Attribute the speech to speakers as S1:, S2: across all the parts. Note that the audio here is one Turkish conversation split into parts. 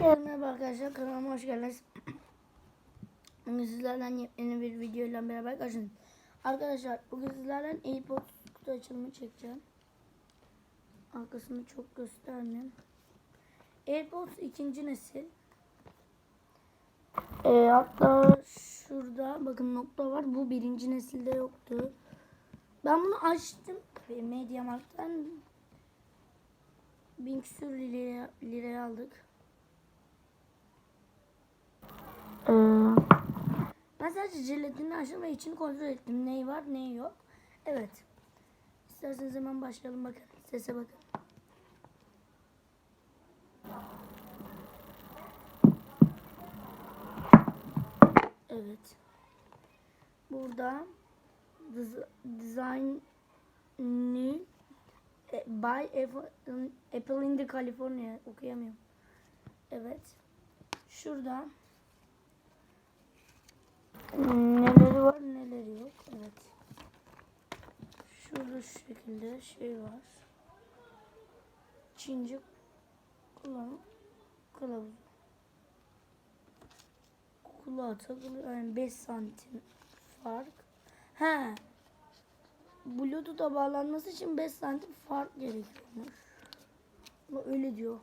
S1: Merhaba arkadaşlar kanalıma hoş geldiniz. Bugün sizlerden yeni bir videoyla beraber karşınızdayım. Arkadaşlar bugün sizlerden AirPods kutu açılımı çekeceğim. Arkasını çok göstermeyeyim. AirPods ikinci nesil. Ee, hatta şurada bakın nokta var. Bu birinci nesilde yoktu. Ben bunu açtım. Mediamarkt'tan bin küsür liraya, liraya aldık. Ee, ben sadece jelatini açtım ve içini kontrol ettim. Neyi var neyi yok. Evet. İsterseniz hemen başlayalım bakın. Sese bakın. Evet. Burada Design New by Apple, in the California okuyamıyorum. Evet. Şurada neleri var neleri yok. Evet. Şurada şu şekilde şey var. Çince kullanım kılavuzu. Kulağa takılıyor. Yani 5 santim fark. He. Bluetooth'a bağlanması için 5 santim fark gerekiyormuş. Öyle diyor.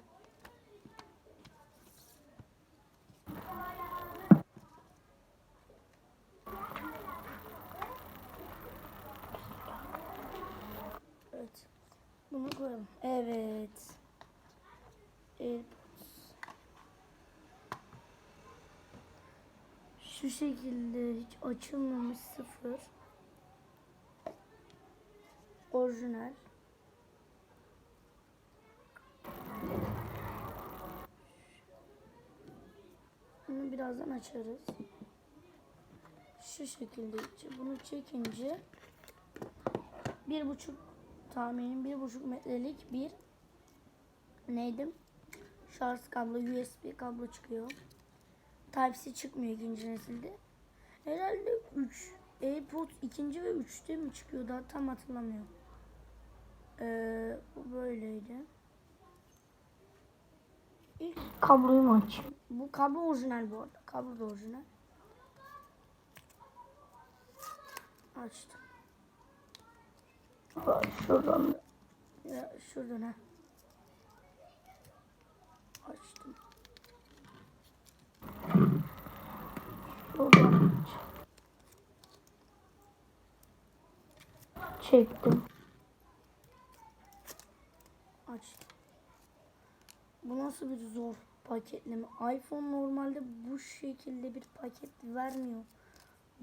S1: Evet. Bunu koyalım. Evet. AirPods. Şu şekilde hiç açılmamış sıfır. Orijinal. Bunu birazdan açarız. Şu şekilde. Bunu çekince bir buçuk tahminim bir buçuk metrelik bir neydi? Şarj kablo USB kablo çıkıyor. Type-C çıkmıyor ikinci nesilde. Herhalde 3 AirPods ikinci ve üçte mi çıkıyor daha tam hatırlamıyorum. Ee, bu böyleydi. İlk kabloyu mu açayım? Bu kablo orijinal bu arada. Kablo da orijinal. Açtım. Bak şuradan da. Ya şuradan ha. Açtım. Şuradan aç. Çektim. Açtım. Bu nasıl bir zor paketleme? iPhone normalde bu şekilde bir paket vermiyor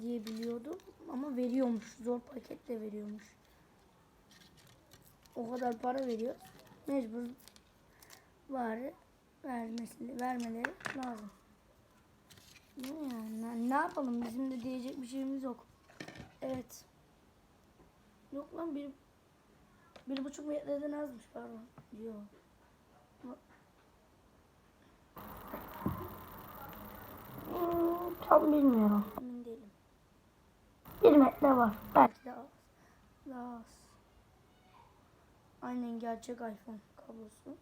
S1: diye biliyordum. Ama veriyormuş. Zor paketle veriyormuş. O kadar para veriyor. Mecbur bari vermesi, vermeleri lazım. Ne yani? Ne yapalım? Bizim de diyecek bir şeyimiz yok. Evet. Yok lan bir bir buçuk metreden azmış pardon. Diyor. Tam bilmiyorum. Emin değilim. Bir metre var. Belki daha az. Daha az. Aynen gerçek iPhone kablosu.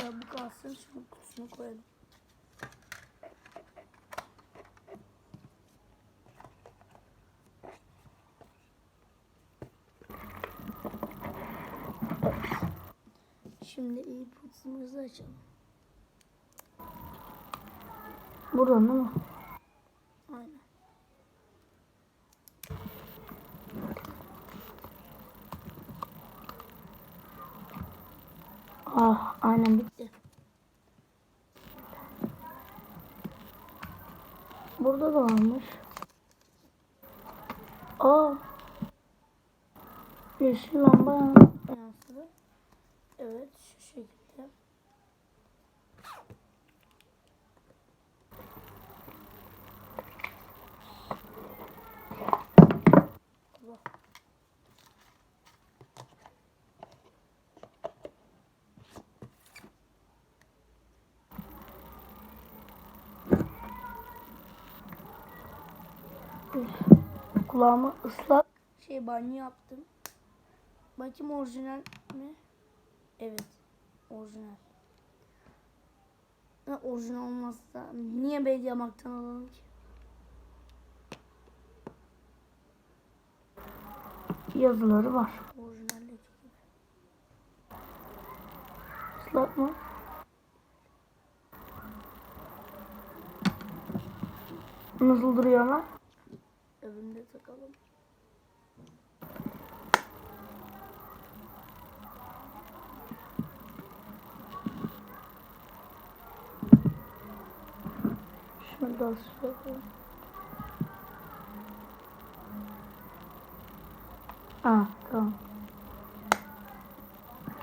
S1: Ya bu kalsın. Şunun kutusunu koyalım. Şimdi AirPods'ımızı açalım. Buradan değil mi? Aynen. Ah, aynen bitti. Burada da varmış. Aa. Yeşil lamba yansıdı. Evet, şu şekilde. Allah. Kulağımı ıslak şey banyo yaptım. Bakayım orijinal mi? Evet. Orijinal. Ha, orijinal olmazsa niye Mediamarkt'tan alalım ki? Yazıları var. Orijinaldeki gibi. Slot mu? Nasıl duruyorlar? Evinde takalım. Da şöyle. Ah tamam.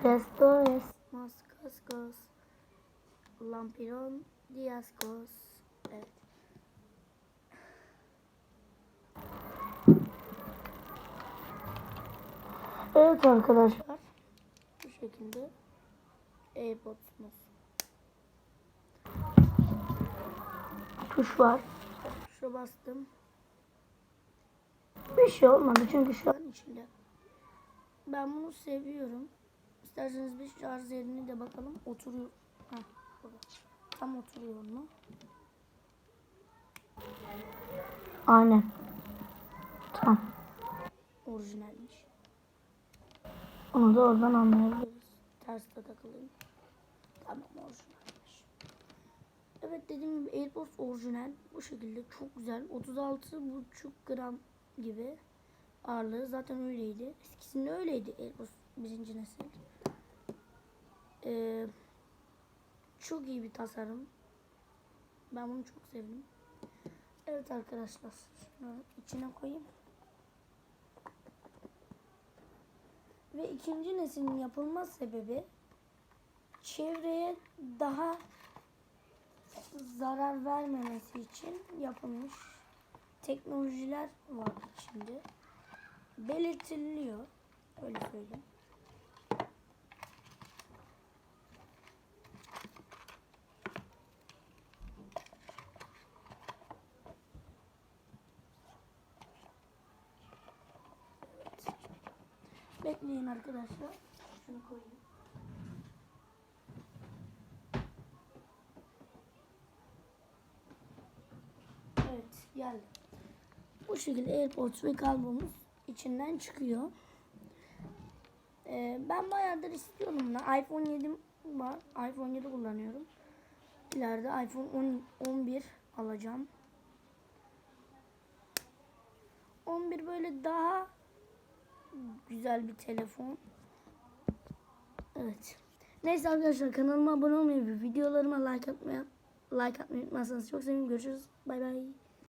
S1: Resto es más cascos. Lampiron diascos. Evet arkadaşlar. Bu şekilde AirPods'umuz. Tuş var. Tuşa bastım. Bir şey olmadı çünkü şu an içinde. Ben bunu seviyorum. İsterseniz bir şarj yerini de bakalım. Oturuyor. Heh, burada. Tam oturuyor mu? Aynen. Tam. Orijinalmiş. Onu da oradan anlayabiliriz. Ters de takılayım. Tamam orijinalmiş. Evet dediğim gibi AirPods orijinal. Bu şekilde çok güzel. 36,5 gram gibi ağırlığı zaten öyleydi. Eskisinde öyleydi AirPods birinci nesil. Ee, çok iyi bir tasarım. Ben bunu çok sevdim. Evet arkadaşlar. Şunu içine koyayım. Ve ikinci neslin yapılma sebebi çevreye daha zarar vermemesi için yapılmış teknolojiler var içinde. Belirtiliyor. Öyle söyleyeyim. Bekleyin arkadaşlar. Şunu koyayım. Evet geldi. Bu şekilde AirPods ve kablomuz içinden çıkıyor. Ee, ben bayağıdır istiyorum bunu. iPhone 7 var. iPhone 7 kullanıyorum. İleride iPhone 10, 11 alacağım. 11 böyle daha güzel bir telefon. Evet. Neyse arkadaşlar kanalıma abone olmayı videolarıma like atmayı like atmayı unutmazsanız çok sevinirim. Görüşürüz. Bay bay.